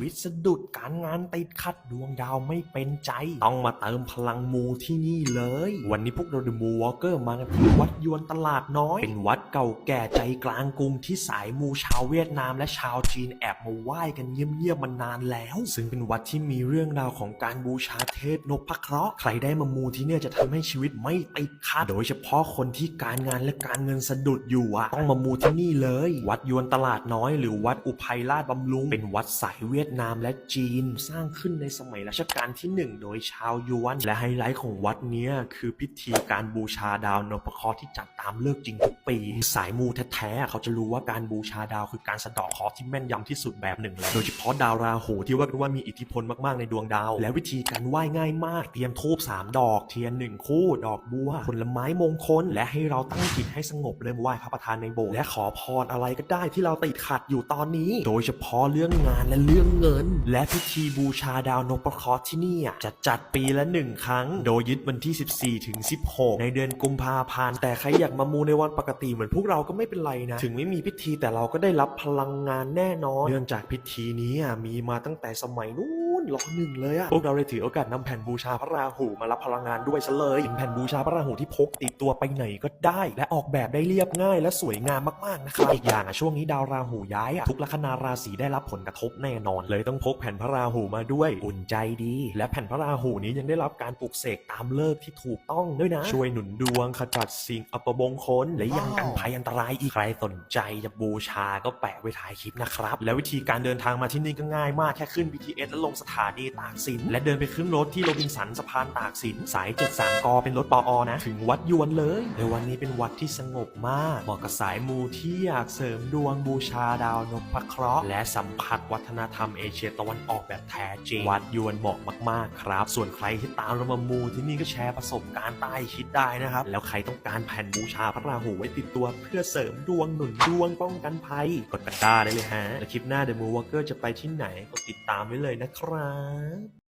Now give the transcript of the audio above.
วิตสะดุดการงานติดขัดดวงดาวไม่เป็นใจ ต้องมาเติมพลังมูที่นี่เลย วันนี้พวกเราเดอะมูวอลเกอร์มาที่วัดยวนตลาดน้อย เป็นวัดเก่าแก่ใจกลางกรุงที่สายมูชาวเวียดนามและชาวจีนแอบมาไหว้กันเงียบๆมานานแล้ว ซึ่งเป็นวัดที่มีเรื่องราวของการบูชาเทพนพเคราะห์ใครได้มามูที่เนี่ยจะทำให้ชีวิตไม่ติดขัดโดยเฉพาะคนที่การงานและการเงินสะดุดอยู่อะต้องมามูที่นี่เลย วัดยวนตลาดน้อย หรือวัดอุภัยราชบำรุงเป็นวัดสายเวียดนามและจีนสร้างขึ้นในสมัยรัชกาลที่หนึ่งโดยชาวยวน และไฮไลท์ของวัดนี้คือพิธีการบูชาดาวนพเคราะห์ที่จัดตามเลิกจริงทุกปี สายมูแท้ๆเขาจะรู้ว่าการบูชาดาวคือการสะเดาะเคราะห์ที่แม่นยำที่สุดแบบหนึ่งเลยโดยเฉพาะดาวราหูที่ว่ากันว่ามีอิทธิพลมากๆในดวงดาว และวิธีการไหว้ง่ายมาก เตรียมธูปสามดอก เทียนหนึ่งคู่ ดอกบัว ผลไม้มงคล และให้เราตั้งจิตให้สงบเลยมไหว้พระประธานในโบสถ์และขอพรอะไรก็ได้ที่เราติดขัดอยู่ตอนนี้ โดยเฉพาะเรื่องงานและเรื่องเงิน และพิธีบูชาดาวนพเคราะห์ที่นี่จะจัดปีละหนึ่งครั้ง โดยยึดวันที่ 14 ถึง 16 ในเดือนกุมภาพันธ์ แต่ใครอยากมามูในวันปกติเหมือนพวกเราก็ไม่เป็นไรนะ ถึงไม่มีพิธีแต่เราก็ได้รับพลังงานแน่นอน เนื่องจากพิธีนี้มีมาตั้งแต่สมัยนู้น รอหนึ่งเลยอะพวกเราเลยถือโอกาสนำแผ่นบูชาพระราหูมารับพลังงานด้วยซะเลยเป็นแผ่นบูชาพระราหูที่พกติดตัวไปไหนก็ได้ และออกแบบได้เรียบง่ายและสวยงามมากๆนะครับอีกอย่างอะช่วงนี้ดาวราหูย้ายอะทุกลัคนาราศีได้รับผลกระทบแน่นอน เลยต้องพกแผ่นพระราหูมาด้วยอุ่นใจดี และแผ่นพระราหูนี้ยังได้รับการปลุกเสกตามเลิกษ์ที่ถูกต้องด้วยนะ ช่วยหนุนดวงขจัดสิ่งอัปมงคลและยังกันภัยอันตรายอีกใครสนใจจะบูชาก็แปะไว้ท้ายคลิปนะครับ และวิธีการเดินทางมาที่นี่ก็ง่ายมากแค่ขึ้น BTS แล้วลงสถานีตากสิน และเดินไปขึ้นรถที่โรบินสันสะพานตากสินสาย 73 ก เป็นรถปออนะ ถึงวัดยวนเลย ในวันนี้เป็นวัดที่สงบมาก เหมาะกับสายมูที่อยากเสริมดวงบูชาดาวนพเคราะห์และสัมผัสวัฒนธรรมเอเชียตะวันออกแบบแท้จริง วัดยวนเหมาะมากๆ ครับ ส่วนใครที่ตามเรามามูที่นี่ก็แชร์ประสบการณ์ใต้คิดได้นะครับ แล้วใครต้องการแผ่นบูชาพระราหูไว้ติดตัวเพื่อเสริมดวงหนุนดวงป้องกันภัย กดกระด้าได้เลยฮะ และคลิปหน้า The Moonwalker จะไปที่ไหนก็ติดตามไว้เลยนะครับ Bye.